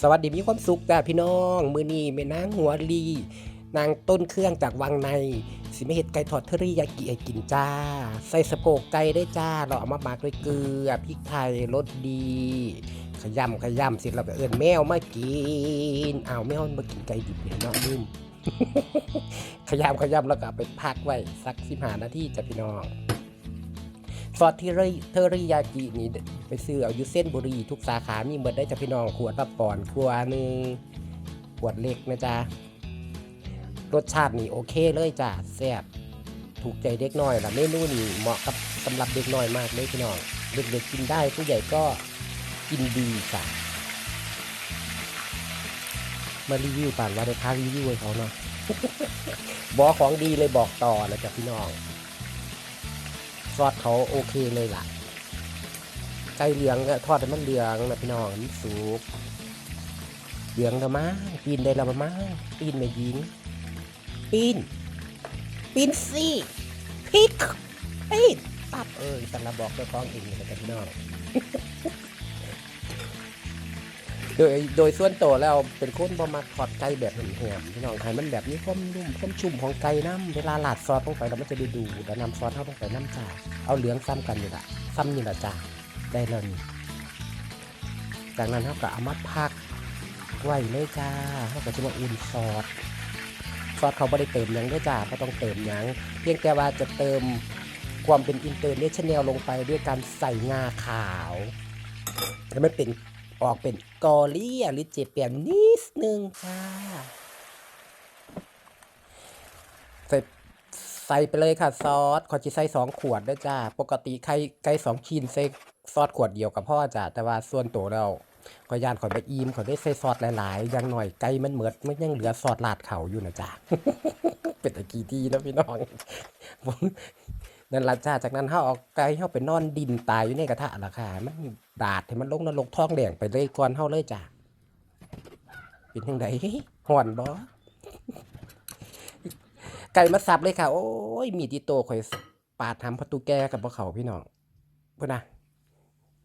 สวัสดีมีความสุขจ้าพี่น้อง มือนี้แม่นางหัวลี นางต้นเครื่องจากวังใน สิไม่เห็ดไก่ทอดเทอริยากิให้กินจ้า ใส่สะโพกไก่ได้จ้าเราเอามาหมักด้วยเกลือพริกไทยรสดี ขยำขยำเสร็จเราก็เอินแมวมากินอ้าวแมวมันมากินไก่ดิบเลยเนาะลืมขยำขยำแล้วก็ไปพักไว้สักสิบห้านาทีจ้ะพี่น้อง ซอสที่เทอริยากินี่ไปซื้อเอาอยู่เส้นบุรีทุกสาขามีหมดได้จากพี่น้องขวดละปอนขวดหนึ่งขวดเล็กนะจ๊ะรสชาตินี่โอเคเลยจ้ะแซ่บถูกใจเด็กน้อยละเมนูนี่เหมาะกับสำหรับเด็กน้อยมากเลยพี่น้องเด็กๆกินได้ผู้ใหญ่ก็กินดีจ้ะมารีวิวป่านว่าได้ค่ารีวิวให้เขาเนาะบอกของดีเลยบอกต่อนะจ๊ะพี่น้อง ซอสเขาโอเคเลยล่ะไก่เหลืองก็ทอดให้มันเหลืองนะพี่น้องมันสุกเหลืองละมั้งปีนได้ละมั้งปีนไม่ยิงปีนปีนสิพิกปีนปับเออสันระบอกเจ้าของเองเลยนะพี่น้อง โดยโดยส่วนตัวแล้วเป็นคนบ่มาทอดไก่แบบแหมๆพี่น้องไทยมันแบบนี้ความนุ่มความชุ่มของไก่น้ำเวลาลาดซอสลงไปแล้วมันจะด้ดูแล้วนำซอสเข้าลงไปน้ำจ่าเอาเหลืองซ้ำกันอยู่ละซ้ำอยู่ละจ้าได้แล้วนี่จากนั้นเขาก็เอามาพักไว้เลยจ้าเขาก็จะมาอุ่นซอสซอสเขาไม่ได้เติมหยังด้วยจ้าไม่ต้องเติมหยังเพียงแต่ว่าจะเติมความเป็นอินเตอร์เนชั่นแนลลงไปด้วยการใส่งาขาว แล้วมันเป็น ออกเป็นกอเลียหรือเจเปียนนิดนึงค่ะใส่ใส่ไปเลยค่ะซอสขอจะใส่สองขวดด้วยจ้า ปกติไข่ไก่สองชิ้นใส่ซอสขวดเดียวกับพ่อจ้าแต่ว่าส่วนตัวเราขอยานขอยไปอีมขอยได้ใส่ซอสหลายๆอย่างหน่อยไก่มันเหมือดมันยังเหลือซอสลาดเขาอยู่นะจ้าเป็นตะกี้ที่นะพี่น้อง นั่นละจ้าจากนั้นเขาเอาไก่เขาไปนอนดินตายอยู่ในกระทะละค่ะมันดาดให้มันลงนรกท้องแดงไปเลยก่อนเขาเลยจ้าเป็นยังไงห่อนบ่ไก่มาสับเลยค่ะ โอ้ยมีดีโตข่อยปาดทำประตูแกกับพวกเขาพี่น้องเพื่อนะ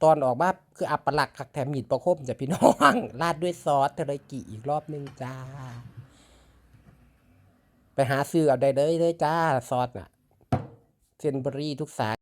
ตอนออกมาคืออัปลักษณ์คักแถมหมีดประคมจ้ะพี่น้องราดด้วยซอสเทอริกิอีกรอบนึงจ้า ไปหาซื้อเอาได้เลยเลยจ้าซอสน่ะ เซนเบอรี่ทุกสา